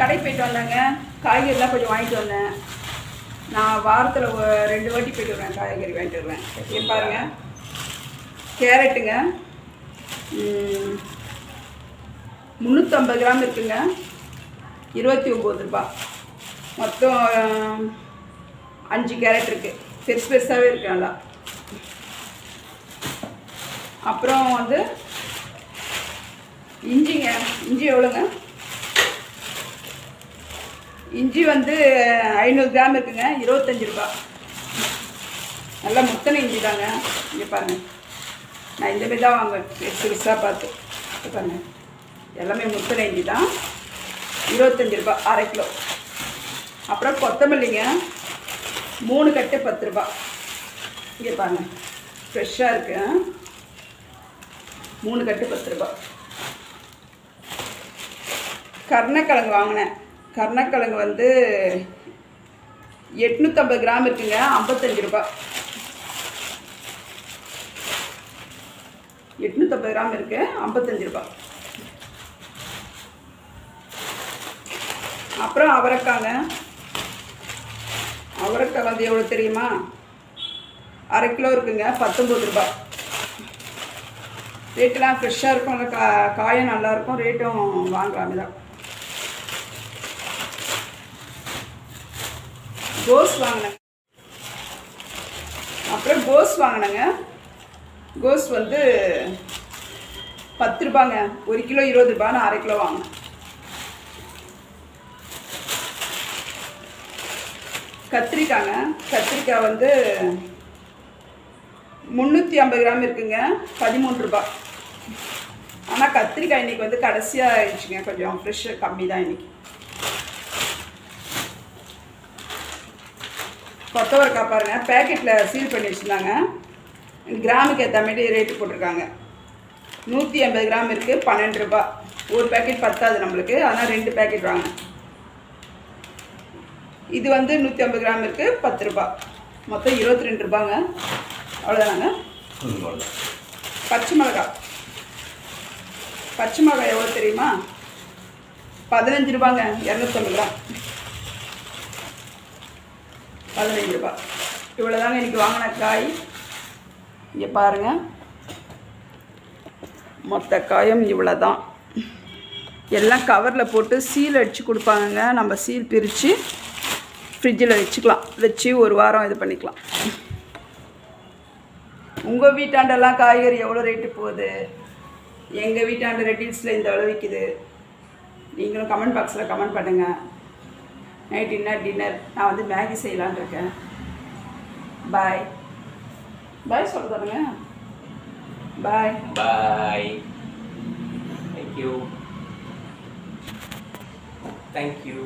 கடை போயிட்டு வந்தேங்க. காய்கறிலாம் கொஞ்சம் வாங்கிட்டு வந்தேன். நான் வாரத்தில் ரெண்டு வாட்டி போயிட்டு வருவேன் காய்கறி வாங்கிட்டு வருவேன். இங்கே பாருங்க. கேரட்டுங்க. முந்நூற்றம்பது கிராம் இருக்குங்க. இருபத்தி ஒம்பது ரூபா. மொத்தம் அஞ்சு கேரட் இருக்குது பெருசு பெருசாகவே இருக்கு நல்லா. அப்புறம் வந்து இஞ்சிங்க. இஞ்சி எவ்வளோங்க? இஞ்சி வந்து ஐநூறு கிராம் இருக்குங்க இருபத்தஞ்சி ரூபா. நல்லா முத்தனை இஞ்சி தாங்க. இங்கே பாருங்க. நான் இந்த மாதிரி தான் வாங்குவேன் பெருசு பெருசாக பார்த்து. பாருங்கள் பாருங்க. எல்லாமே முத்தனை இஞ்சி தான். இருபத்தஞ்சி ரூபா அரை கிலோ. அப்புறம் கொத்தமல்லிங்க மூணு கட்டு பத்து ரூபா. இங்கே பாருங்க. ஃப்ரெஷ்ஷாக இருக்கு. மூணு கட்டு பத்து ரூபா. கருணக்கிழங்கு வாங்கினேன். கருணக்கிழங்கு வந்து எட்நூற்றம்பது கிராம் இருக்குங்க ஐம்பத்தஞ்சு ரூபா எட்நூற்றம்பது கிராம் இருக்கு ஐம்பத்தஞ்சு ரூபா அப்புறம் அவரைக்காங்க. அவரைக்காய் வந்து எவ்வளோ தெரியுமா? அரை கிலோ இருக்குங்க பத்தொம்பது ரூபா ரேட்டெலாம் ஃப்ரெஷ்ஷாக இருக்கும் கா காயும் நல்லாயிருக்கும் ரேட்டும் வாங்கலாமே தான். கோஸ் வாங்கினேன். அப்புறம் கோஸ் வாங்கினேங்க. கோஸ் வந்து பத்து ரூபாங்க. ஒரு கிலோ இருபது ரூபா நான் அரை கிலோ வாங்கினேன். கத்திரிக்காங்க. கத்திரிக்காய் வந்து முந்நூற்றி ஐம்பது கிராம் இருக்குங்க. பதிமூணு ரூபா. ஆனால் கத்திரிக்காய் இன்னைக்கு வந்து கடைசியாக ஆயிடுச்சுங்க. கொஞ்சம் ஃப்ரெஷ்ஷு கம்மி தான் இன்றைக்கி கொத்தவரக்காய் பாருங்க பேக்கெட்டில் சீல் பண்ணி வச்சுருந்தாங்க. கிராமுக்கு ஏற்ற மாதிரி ரேட்டு போட்டிருக்காங்க. நூற்றி ஐம்பது கிராம் இருக்குது பன்னெண்டு ரூபா. ஒரு பேக்கெட் பத்தாது நம்மளுக்கு. ஆனால் ரெண்டு பேக்கெட் வாங்க. இது வந்து நூற்றி ஐம்பது கிராம் இருக்குது பத்து ரூபா. மொத்தம் இருபத்தி ரெண்டு ரூபாங்க. அவ்வளோதானாங்க பச்சை மிளகாய் பச்சை மிளகாய் எவ்வளோ தெரியுமா? பதினஞ்சு ரூபாங்க இரநூத்தம்பது கிராம். பதினஞ்சு ரூபா. இவ்வளோதாங்க இன்றைக்கி வாங்கின காய். இங்கே பாருங்கள் மொத்த காயும் இவ்வளோ தான் எல்லாம் கவரில் போட்டு சீல் அடித்து கொடுப்பாங்கங்க. நம்ம சீல் பிரித்து ஃப்ரிட்ஜில் வச்சுக்கலாம். வச்சு ஒரு வாரம் இது பண்ணிக்கலாம். உங்கள் வீட்டாண்டெல்லாம் காய்கறி எவ்வளோ ரேட்டு போகுது? எங்கள் வீட்டாண்ட ரெட்டில்ஸில் இந்த அளவு விற்கிது நீங்களும் கமெண்ட் பாக்ஸில் கமெண்ட் பண்ணுங்கள் நைட் டின்னர் டின்னர் நான் வந்து மேகி செய்யலான்னு இருக்கேன். பாய் பாய் சொல்லுங்க பாய் பாய் தேங்க்யூ தேங்க்யூ